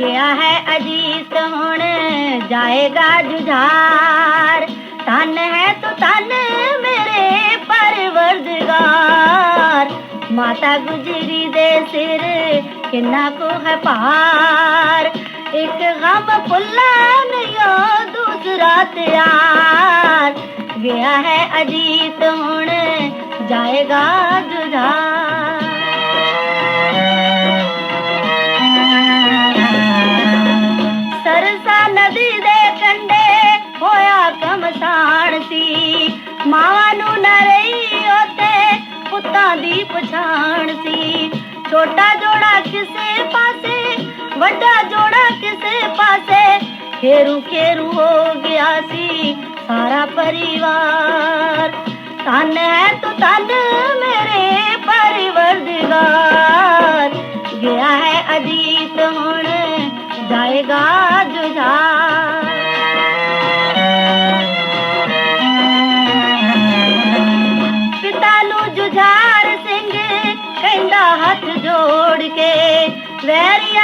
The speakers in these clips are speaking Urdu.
گیا ہے عزیز ہوں جائے گا جار تن ہے تو تن میرے پروردگار ماتا گجری دے سر کنا کو ہے کار ایک غم دوسرا تیار گیا ہے عزیز ہوں جائے گا جار ندی کنڈے ہوا پچھانا جوڑا جوڑا کھیرو ہو گیا سی سارا پریوار تن ہے تن میرے پریور دیا ہے اجیت ہوں گائے گا ججار سنگھا ہاتھ جوڑ کے ویری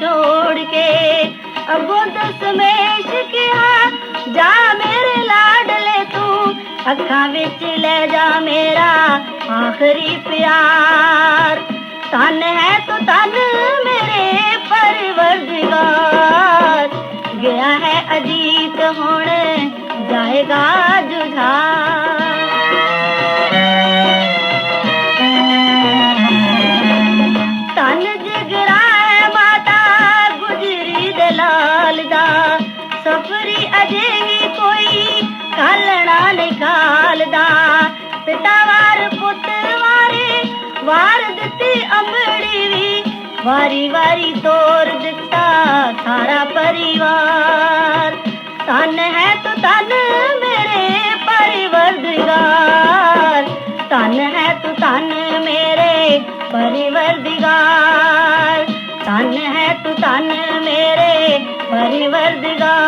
جوڑ کے ابو تو کیا جا میرے لاڈلے تک لے جا میرا آخری پیار تن ہے تو تن अजीत सुपरी जाएगा पिता वारी वारी तोड़ दिता تو تن میرے پریوار دار ہے تو سن میرے پریوار